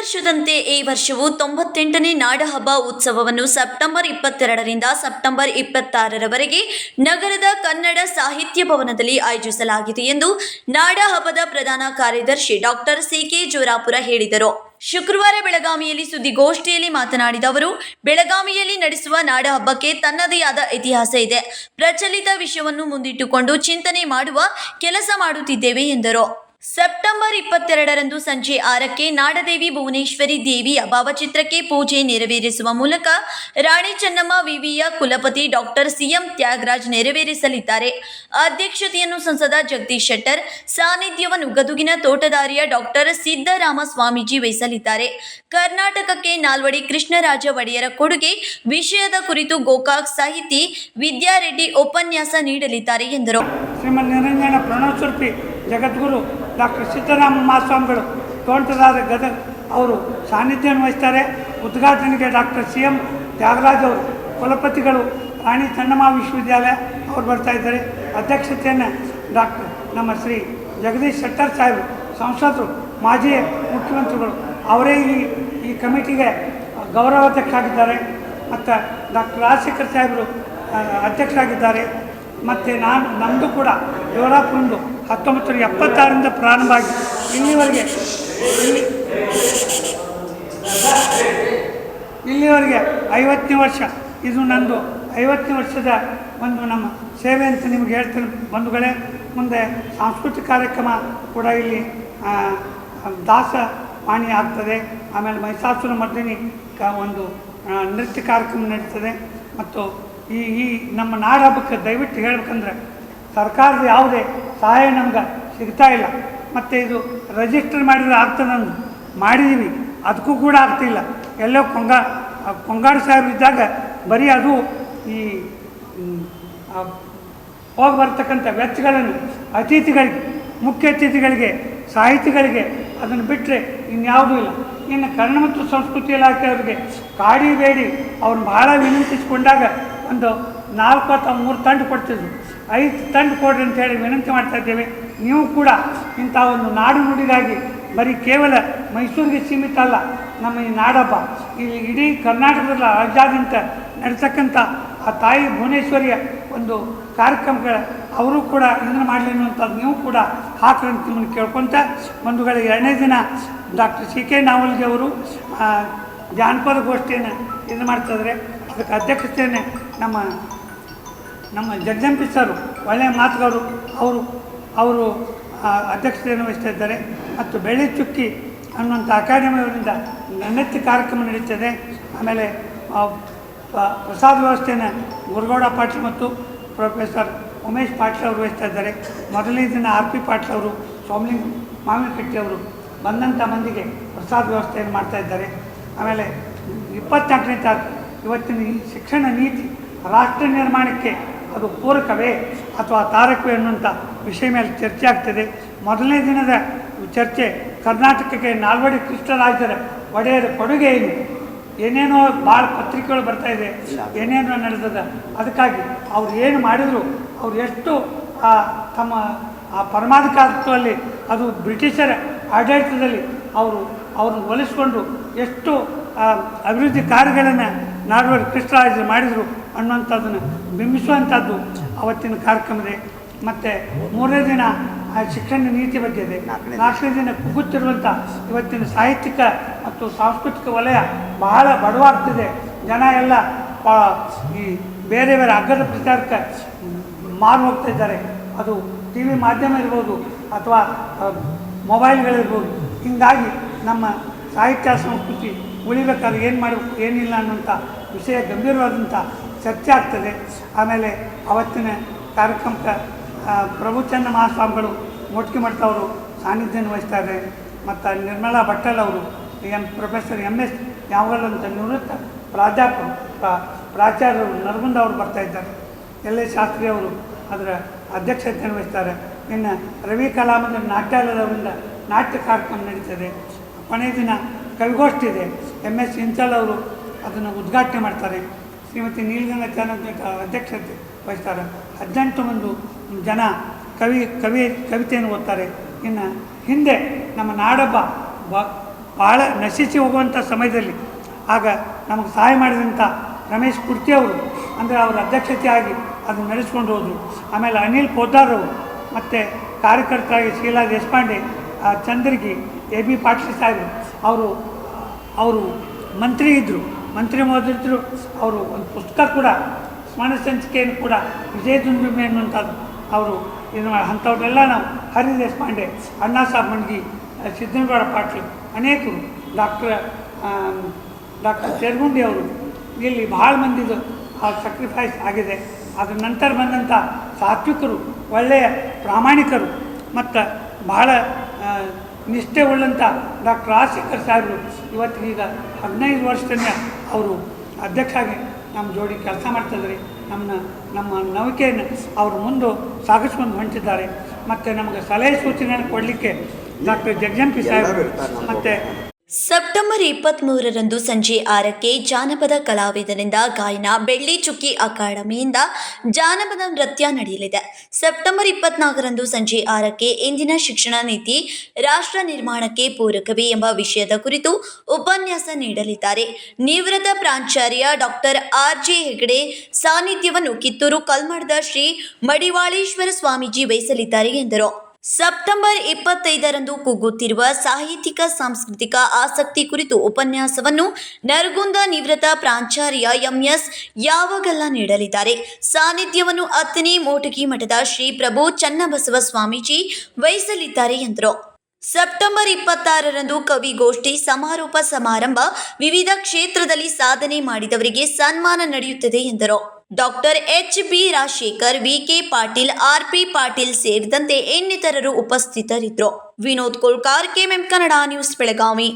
ವರ್ಷದಂತೆ ಈ ವರ್ಷವೂ ತೊಂಬತ್ತೆಂಟನೇ ನಾಡಹಬ್ಬ ಉತ್ಸವವನ್ನು ಸೆಪ್ಟೆಂಬರ್ ಇಪ್ಪತ್ತೆರಡರಿಂದ ಸೆಪ್ಟೆಂಬರ್ ಇಪ್ಪತ್ತಾರರವರೆಗೆ ನಗರದ ಕನ್ನಡ ಸಾಹಿತ್ಯ ಭವನದಲ್ಲಿ ಆಯೋಜಿಸಲಾಗಿದೆ ಎಂದು ನಾಡಹಬ್ಬದ ಪ್ರಧಾನ ಕಾರ್ಯದರ್ಶಿ ಡಾಕ್ಟರ್ ಸಿಕೆ ಜೋರಾಪುರ ಹೇಳಿದರು. ಶುಕ್ರವಾರ ಬೆಳಗಾವಿಯಲ್ಲಿ ಸುದ್ದಿಗೋಷ್ಠಿಯಲ್ಲಿ ಮಾತನಾಡಿದ ಅವರು, ಬೆಳಗಾವಿಯಲ್ಲಿ ನಡೆಸುವ ನಾಡಹಬ್ಬಕ್ಕೆ ತನ್ನದೇ ಆದ ಇತಿಹಾಸ ಇದೆ. ಪ್ರಚಲಿತ ವಿಷಯವನ್ನು ಮುಂದಿಟ್ಟುಕೊಂಡು ಚಿಂತನೆ ಮಾಡುವ ಕೆಲಸ ಮಾಡುತ್ತಿದ್ದೇವೆ ಎಂದರು. ಸೆಪ್ಟೆಂಬರ್ ಇಪ್ಪತ್ತೆರಡರಂದು ಸಂಜೆ ಆರಕ್ಕೆ ನಾಡದೇವಿ ಭುವನೇಶ್ವರಿ ದೇವಿಯ ಭಾವಚಿತ್ರಕ್ಕೆ ಪೂಜೆ ನೆರವೇರಿಸುವ ಮೂಲಕ ರಾಣಿ ಚೆನ್ನಮ್ಮ ವಿವಿಯ ಕುಲಪತಿ ಡಾಕ್ಟರ್ ಸಿಎಂ ತ್ಯಾಗರಾಜ್ ನೆರವೇರಿಸಲಿದ್ದಾರೆ. ಅಧ್ಯಕ್ಷತೆಯನ್ನು ಸಂಸದ ಜಗದೀಶ್ ಶೆಟ್ಟರ್, ಸಾನ್ನಿಧ್ಯವನ್ನು ಗದುಗಿನ ತೋಟದಾರಿಯ ಡಾಕ್ಟರ್ ಸಿದ್ದರಾಮ ಸ್ವಾಮೀಜಿ ವಹಿಸಲಿದ್ದಾರೆ. ಕರ್ನಾಟಕಕ್ಕೆ ನಾಲ್ವಡಿ ಕೃಷ್ಣರಾಜ ಒಡೆಯರ ಕೊಡುಗೆ ವಿಷಯದ ಕುರಿತು ಗೋಕಾಕ್ ಸಾಹಿತಿ ವಿದ್ಯಾರೆಡ್ಡಿ ಉಪನ್ಯಾಸ ನೀಡಲಿದ್ದಾರೆ ಎಂದರು. ಜಗದ್ಗುರು ಡಾಕ್ಟರ್ ಸಿದ್ದರಾಮ ಮಹಾಸ್ವಾಮಿಗಳು ತೋಂಟದಾರ ಗದಗ ಅವರು ಸಾನ್ನಿಧ್ಯವನ್ನು ವಹಿಸ್ತಾರೆ. ಉದ್ಘಾಟನೆಗೆ ಡಾಕ್ಟರ್ ಸಿ ಎಂ ತ್ಯಾಗರಾಜ್ ಅವರು, ಕುಲಪತಿಗಳು ರಾಣಿ ಚನ್ನಮ್ಮ ವಿಶ್ವವಿದ್ಯಾಲಯ ಅವರು ಬರ್ತಾ ಇದ್ದಾರೆ. ಅಧ್ಯಕ್ಷತೆಯನ್ನು ಡಾಕ್ಟರ್ ನಮ್ಮ ಶ್ರೀ ಜಗದೀಶ್ ಶೆಟ್ಟರ್ ಸಾಹೇಬರು, ಸಂಸದರು, ಮಾಜಿ ಮುಖ್ಯಮಂತ್ರಿಗಳು ಅವರೇ ಈ ಈ ಕಮಿಟಿಗೆ ಗೌರವಾಧ್ಯಕ್ಷರಾಗಿದ್ದಾರೆ. ಮತ್ತು ಡಾಕ್ಟರ್ ರಾಜಶೇಖರ್ ಸಾಹೇಬರು ಅಧ್ಯಕ್ಷರಾಗಿದ್ದಾರೆ. ಮತ್ತು ನಾನು ನಮ್ಮದು ಕೂಡ ದೇವರಾಪುರಂದು ಹತ್ತೊಂಬತ್ತು ನೂರ ಎಪ್ಪತ್ತಾರರಿಂದ ಪ್ರಾರಂಭ ಆಗಿ ಇಲ್ಲಿವರೆಗೆ, ಇಲ್ಲಿ, ಇಲ್ಲಿವರೆಗೆ ಐವತ್ತನೇ ವರ್ಷ, ಇದು ನಂದು ಐವತ್ತನೇ ವರ್ಷದ ಒಂದು ನಮ್ಮ ಸೇವೆ ಅಂತ ನಿಮಗೆ ಹೇಳ್ತೀನಿ ಬಂಧುಗಳೇ. ಮುಂದೆ ಸಾಂಸ್ಕೃತಿಕ ಕಾರ್ಯಕ್ರಮ ಕೂಡ ಇಲ್ಲಿ ದಾಸ ವಾಣಿ ಆಗ್ತದೆ. ಆಮೇಲೆ ಮೈಸಾಸುರ ಮರ್ದಿನಿ ಕ, ಒಂದು ನೃತ್ಯ ಕಾರ್ಯಕ್ರಮ ನಡೀತದೆ. ಮತ್ತು ಈ ಈ ನಮ್ಮ ನಾಡ ಹಬ್ಬಕ್ಕೆ ದಯವಿಟ್ಟು ಹೇಳ್ಬೇಕಂದ್ರೆ ಸರ್ಕಾರದ ಯಾವುದೇ ಸಹಾಯ ನಮ್ಗೆ ಸಿಗ್ತಾ ಇಲ್ಲ. ಮತ್ತು ಇದು ರಿಜಿಸ್ಟರ್ ಮಾಡಿದ್ರೆ ಆಗ್ತದಂದು ಮಾಡಿದ್ದೀನಿ ಅದಕ್ಕೂ ಕೂಡ ಆಗ್ತಿಲ್ಲ ಎಲ್ಲೋ ಕೊಂಗ ಕೊಂಗಾಡು ಸಾಹೇಬ್ ಇದ್ದಾಗ ಬರೀ ಅದು ಈ ಹೋಗಿ ಬರ್ತಕ್ಕಂಥ ವೆಚ್ಚಗಳನ್ನು ಅತಿಥಿಗಳಿಗೆ, ಮುಖ್ಯ ಅತಿಥಿಗಳಿಗೆ, ಸಾಹಿತಿಗಳಿಗೆ ಅದನ್ನು ಬಿಟ್ಟರೆ ಇನ್ಯಾವುದೂ ಇಲ್ಲ. ಇನ್ನು ಕನ್ನಡ ಮತ್ತು ಸಂಸ್ಕೃತಿ ಇಲಾಖೆಯವರಿಗೆ ಕಾಡಿಬೇಡಿ ಅವ್ರನ್ನ ಭಾಳ ವಿನಂತಿಸಿಕೊಂಡಾಗ ಒಂದು ನಾಲ್ಕು ಅಥವಾ ಮೂರು ತಂಡ ಕೊಡ್ತಿದ್ರು. ಐದು ತಂದು ಕೊಡ್ರಿ ಅಂತ ಹೇಳಿ ವಿನಂತಿ ಮಾಡ್ತಾ ಇದ್ದೇವೆ. ನೀವು ಕೂಡ ಇಂಥ ಒಂದು ನಾಡು ನುಡಿಗಾಗಿ, ಬರೀ ಕೇವಲ ಮೈಸೂರಿಗೆ ಸೀಮಿತ ಅಲ್ಲ, ನಮ್ಮ ಈ ನಾಡಬ್ಬ ಇಲ್ಲಿ ಇಡೀ ಕರ್ನಾಟಕದ ರಾಜ್ಯಾದ್ಯಂತ ನಡೆತಕ್ಕಂಥ ಆ ತಾಯಿ ಭುವನೇಶ್ವರಿಯ ಒಂದು ಕಾರ್ಯಕ್ರಮಗಳ ಅವರು ಕೂಡ ಇದನ್ನು ಮಾಡಲಿ ಅನ್ನುವಂಥದ್ದು ನೀವು ಕೂಡ ಹಾಕ್ರಿ ಅಂತ ನಿಮ್ಮನ್ನು ಕೇಳ್ಕೊತ ಬಂಧುಗಳ ಎರಡನೇ ದಿನ ಡಾಕ್ಟರ್ ಸಿ ಕೆ ನಾವಲ್ಗೆ ಅವರು ಜಾನಪದ ಗೋಷ್ಠಿಯನ್ನು ಇದು ಮಾಡ್ತಾಯಿದ್ರೆ ಅದಕ್ಕೆ ಅಧ್ಯಕ್ಷತೆಯನ್ನೇ ನಮ್ಮ ನಮ್ಮ ಜಗದಂಪಿ ಸರ್ ಒಳ್ಳೆಯ ಮಾತುಗಾರರು ಅವರು ಅವರು ಅಧ್ಯಕ್ಷತೆಯನ್ನು ವಹಿಸ್ತಾ ಇದ್ದಾರೆ ಮತ್ತು ಬೆಳ್ಳಿ ಚುಕ್ಕಿ ಅನ್ನುವಂಥ ಅಕಾಡೆಮಿಯವರಿಂದ ನೃತ್ಯ ಕಾರ್ಯಕ್ರಮ ನಡೀತದೆ. ಆಮೇಲೆ ಪ್ರಸಾದ ವ್ಯವಸ್ಥೆಯನ್ನು ಗುರುಗೌಡ ಪಾಟೀಲ್ ಮತ್ತು ಪ್ರೊಫೆಸರ್ ಉಮೇಶ್ ಪಾಟೀಲ್ ಅವರು ವಹಿಸ್ತಾ ಇದ್ದಾರೆ. ಮೊದಲನೇ ದಿನ ಆರ್ ಪಿ ಪಾಟೀಲ್ ಅವರು, ಸೋಮಲಿಂಗ ಮಾವಿನಕಟ್ಟಿ ಅವರು ಬಂದಂಥ ಮಂದಿಗೆ ಪ್ರಸಾದ ವ್ಯವಸ್ಥೆಯನ್ನು ಮಾಡ್ತಾ ಇದ್ದಾರೆ. ಆಮೇಲೆ, ಇಪ್ಪತ್ನಾಲ್ಕನೇ ತಾರೀಕು, ಇವತ್ತಿನ ಈ ಶಿಕ್ಷಣ ನೀತಿ ರಾಷ್ಟ್ರ ನಿರ್ಮಾಣಕ್ಕೆ ಅದು ಪೂರಕವೇ ಅಥವಾ ತಾರಕವೇ ಅನ್ನುವಂಥ ವಿಷಯ ಮೇಲೆ ಚರ್ಚೆ ಆಗ್ತದೆ. ಮೊದಲನೇ ದಿನದ ಚರ್ಚೆ ಕರ್ನಾಟಕಕ್ಕೆ ನಾಲ್ವಡಿ ಕೃಷ್ಣರಾಜರ ಒಡೆಯರ ಕೊಡುಗೆ ಏನು? ಏನೇನೋ ಭಾಳ ಪತ್ರಿಕೆಗಳು ಬರ್ತಾ ಇದೆ. ಏನೇನೋ ನಡೆದದ. ಅದಕ್ಕಾಗಿ ಅವ್ರು ಏನು ಮಾಡಿದ್ರು ಅವ್ರು ಎಷ್ಟು ಆ, ತಮ್ಮ ಆ ಪರಮಾಧಿಕಾರತ್ವದಲ್ಲಿ ಅದು ಬ್ರಿಟಿಷರ ಆಡಳಿತದಲ್ಲಿ ಅವರು ಅವ್ರನ್ನ ಒಲಿಸ್ಕೊಂಡು ಎಷ್ಟು ಅಭಿವೃದ್ಧಿ ಕಾರ್ಯಗಳನ್ನು ನಾಲ್ವಡಿ ಕೃಷ್ಣರಾಜರು ಮಾಡಿದರು ಅನ್ನುವಂಥದ್ದನ್ನು ಬಿಂಬಿಸುವಂಥದ್ದು ಅವತ್ತಿನ ಕಾರ್ಯಕ್ರಮದೇ ಮತ್ತು ಮೂರನೇ ದಿನ ಆ ಶಿಕ್ಷಣ ನೀತಿ ಬಗ್ಗೆ ಇದೆ. ನಾಲ್ಕನೇ ದಿನ. ಕುಗ್ಗುತ್ತಿರುವಂಥ ಇವತ್ತಿನ ಸಾಹಿತ್ಯಿಕ ಮತ್ತು ಸಾಂಸ್ಕೃತಿಕ ವಲಯ ಬಹಳ ಬಡವಾಗ್ತಿದೆ. ಜನ ಎಲ್ಲ ಈ ಬೇರೆ ಬೇರೆ ಅಗ್ಗದ ಪ್ರಚಾರಕ್ಕೆ ಮಾರು ಹೋಗ್ತಾ ಇದ್ದಾರೆ. ಅದು ಟಿ ವಿ ಮಾಧ್ಯಮ ಇರ್ಬೋದು ಅಥವಾ ಮೊಬೈಲ್ಗಳಿರ್ಬೋದು. ಹೀಗಾಗಿ ನಮ್ಮ ಸಾಹಿತ್ಯ ಸಂಸ್ಕೃತಿ ಉಳಿಬೇಕಾದ್ರೆ ಏನು ಮಾಡಬೇಕು ಏನಿಲ್ಲ ಅನ್ನೋಂಥ ವಿಷಯ ಗಂಭೀರವಾದಂಥ ಚರ್ಚೆ ಆಗ್ತದೆ. ಆಮೇಲೆ ಅವತ್ತಿನ ಕಾರ್ಯಕ್ರಮಕ್ಕೆ ಪ್ರಭುಚಂದ ಮಹಾಸ್ವಾಮಿಗಳು ಮೊಟ್ಕೆ ಮಾಡ್ತಾವರು ಸಾನ್ನಿಧ್ಯ ವಹಿಸ್ತಾರೆ. ಮತ್ತು ನಿರ್ಮಲಾ ಭಟ್ಟಲ್ ಅವರು, ಎಂ, ಪ್ರೊಫೆಸರ್ ಎಂ ಎಸ್ ಯಾವಗಲ್ ಅಂತ ನಿವೃತ್ತ ಪ್ರಾಧ್ಯಾಪಕ ಪ್ರಾಚಾರ್ಯರು ನರಗುಂದ ಅವರು ಬರ್ತಾ ಇದ್ದಾರೆ. ಎಲ್ ಶಾಸ್ತ್ರಿ ಅವರು ಅದರ ಅಧ್ಯಕ್ಷತೆ ವಹಿಸ್ತಾರೆ. ಇನ್ನು ರವಿ ಕಲಾಮಂದ ನಾಟ್ಯಾಲಯದವರಿಂದ ನಾಟ್ಯ ಕಾರ್ಯಕ್ರಮ ನಡೀತದೆ. ಕೊನೆಯ ದಿನ ಕವಿಗೋಷ್ಠಿ ಇದೆ. ಎಂ ಎಸ್ ಇಂಚಲ್ ಅವರು ಅದನ್ನು ಉದ್ಘಾಟನೆ ಮಾಡ್ತಾರೆ. ಶ್ರೀಮತಿ ನೀಲಗಂಗಾಚಾರ್ಯ ಚಾನಂದ ಅಧ್ಯಕ್ಷತೆ ವಹಿಸ್ತಾರೆ. ಹದಿನೆಂಟು ಮಂದು ಜನ ಕವಿ ಕವಿ, ಕವಿತೆಯನ್ನು ಓದ್ತಾರೆ. ಇನ್ನು ಹಿಂದೆ ನಮ್ಮ ನಾಡಬ್ಬ ಬ ಭಾಳ ನಶಿಸಿ ಹೋಗುವಂಥ ಸಮಯದಲ್ಲಿ ಆಗ ನಮಗೆ ಸಹಾಯ ಮಾಡಿದಂಥ ರಮೇಶ್ ಕುರ್ತಿ ಅವರು ಅಂದರೆ ಅವರ ಅಧ್ಯಕ್ಷತೆಯಾಗಿ ಅದನ್ನು ನಡೆಸ್ಕೊಂಡು ಹೋದರು. ಆಮೇಲೆ ಅನಿಲ್ ಪೋದ್ದಾರ್ ಅವರು ಮತ್ತು ಕಾರ್ಯಕರ್ತರಾಗಿ ಶೀಲಾ ದೇಶಪಾಂಡೆ ಚಂದ್ರಗಿ, ಎ ಬಿ ಪಾಟೀಲ್ ಸಾಹೇಬ್ ಅವರು ಅವರು ಮಂತ್ರಿ ಇದ್ದರು ಮಂತ್ರಿ ಮಹೋದರಿದ್ದರು ಅವರು ಒಂದು ಪುಸ್ತಕ ಕೂಡ ಸ್ಮರಣ ಸಂಚಿಕೆಯನ್ನು ಕೂಡ ವಿಜಯ ದುಂಬಿಮೆ ಅನ್ನುವಂಥದ್ದು ಅವರು ಇದು ಮಾ- ಅಂಥವ್ರನ್ನೆಲ್ಲ ನಾವು ಹರಿ ದೇಶಪಾಂಡೆ ಅಣ್ಣಾ ಸಾಹ್ ಮಂಡ್ಗಿ ಆ, ಸಿದ್ದನಗೌಡ ಪಾಟೀಲ್ ಅನೇಕರು ಡಾಕ್ಟರ್ ಡಾಕ್ಟರ್ ಚೇರ್ಗುಂಡಿ ಅವರು ಇಲ್ಲಿ ಭಾಳ ಮಂದಿದು ಸಕ್ರಿಫೈಸ್ ಆಗಿದೆ. ಅದ್ರ ನಂತರ ಬಂದಂಥ ಸಾತ್ವಿಕರು ಒಳ್ಳೆಯ ಪ್ರಾಮಾಣಿಕರು ಮತ್ತು ಆ, ನಿಷ್ಠೆ ಉಳ್ಳಂಥ ಡಾಕ್ಟರ್ ಆಶಿಕರ್ ಸಾಹೇಬರು ಇವತ್ತಿಗೀಗ ಹದಿನೈದು ವರ್ಷದಿಂದ ಅವರು ಅಧ್ಯಕ್ಷ ಆಗಿ ನಮ್ಮ ಜೋಡಿ ಕೆಲಸ ಮಾಡ್ತಿದ್ದಾರೆ ನಮ್ಮನ್ನ ನಮ್ಮ ನಂಬಿಕೆಯನ್ನು ಅವರು ಮುಂದೆ ಸಾಗಿಸ್ಕೊಂಡು ಹೊಂಟಿದ್ದಾರೆ ಮತ್ತು ನಮಗೆ ಸಲಹೆ ಸೂಚನೆಯನ್ನು ಕೊಡಲಿಕ್ಕೆ ಡಾಕ್ಟರ್ ಜಗಜಂಪಿ ಸಾಹೇಬರು ಮತ್ತು ಸೆಪ್ಟೆಂಬರ್ ಇಪ್ಪತ್ತ್ಮೂರರಂದು ಸಂಜೆ ಆರಕ್ಕೆ ಜಾನಪದ ಕಲಾವಿದರಿಂದ ಗಾಯನ ಬೆಳ್ಳಿ ಚುಕ್ಕಿ ಅಕಾಡೆಮಿಯಿಂದ ಜಾನಪದ ನೃತ್ಯ ನಡೆಯಲಿದೆ. ಸೆಪ್ಟೆಂಬರ್ ಇಪ್ಪತ್ನಾಲ್ಕರಂದು ಸಂಜೆ ಆರಕ್ಕೆ ಇಂದಿನ ಶಿಕ್ಷಣ ನೀತಿ, ರಾಷ್ಟ್ರ ನಿರ್ಮಾಣಕ್ಕೆ ಪೂರಕವೇ ಎಂಬ ವಿಷಯದ ಕುರಿತು ಉಪನ್ಯಾಸ ನೀಡಲಿದ್ದಾರೆ. ನಿವೃತ್ತ ಪ್ರಾಚಾರ್ಯ ಡಾಕ್ಟರ್ ಆರ್ ಜೆ ಹೆಗಡೆ ಸಾನ್ನಿಧ್ಯವನ್ನು ಕಿತ್ತೂರು ಕಲ್ಮಠದ ಶ್ರೀ ಮಡಿವಾಳೇಶ್ವರ ಸ್ವಾಮೀಜಿ ವಹಿಸಲಿದ್ದಾರೆ ಎಂದರು. ಸೆಪ್ಟೆಂಬರ್ ಇಪ್ಪತ್ತೈದರಂದು ಕುಗ್ಗುತ್ತಿರುವ ಸಾಹಿತ್ಯಿಕ, ಸಾಂಸ್ಕೃತಿಕ ಆಸಕ್ತಿ ಕುರಿತು ಉಪನ್ಯಾಸವನ್ನು ನರಗುಂದ ನಿವೃತ್ತ ಪ್ರಾಂಚಾರ್ಯ ಎಂಎಸ್ ಯಾವಗಲ್ಲ ನೀಡಲಿದ್ದಾರೆ. ಸಾನ್ನಿಧ್ಯವನ್ನು ಅತ್ತನೇ ಮೋಟಗಿ ಮಠದ ಶ್ರೀ ಪ್ರಭು ಚನ್ನಬಸವ ಸ್ವಾಮೀಜಿ ವಹಿಸಲಿದ್ದಾರೆ ಎಂದರು. ಸೆಪ್ಟೆಂಬರ್ ಇಪ್ಪತ್ತಾರರಂದು ಕವಿಗೋಷ್ಠಿ ಸಮಾರೋಪ ಸಮಾರಂಭ ವಿವಿಧ ಕ್ಷೇತ್ರದಲ್ಲಿ ಸಾಧನೆ ಮಾಡಿದವರಿಗೆ ಸನ್ಮಾನ ನಡೆಯುತ್ತದೆ ಎಂದರು. Doctor H B Rajashekar, VK Patil R P Patil ಸೇರಿದಂತೆ ಇನ್ನಿತರರು ಉಪಸ್ಥಿತರಿದ್ದರು. Vinod Kolkar, KMM Kannada news Belagavi.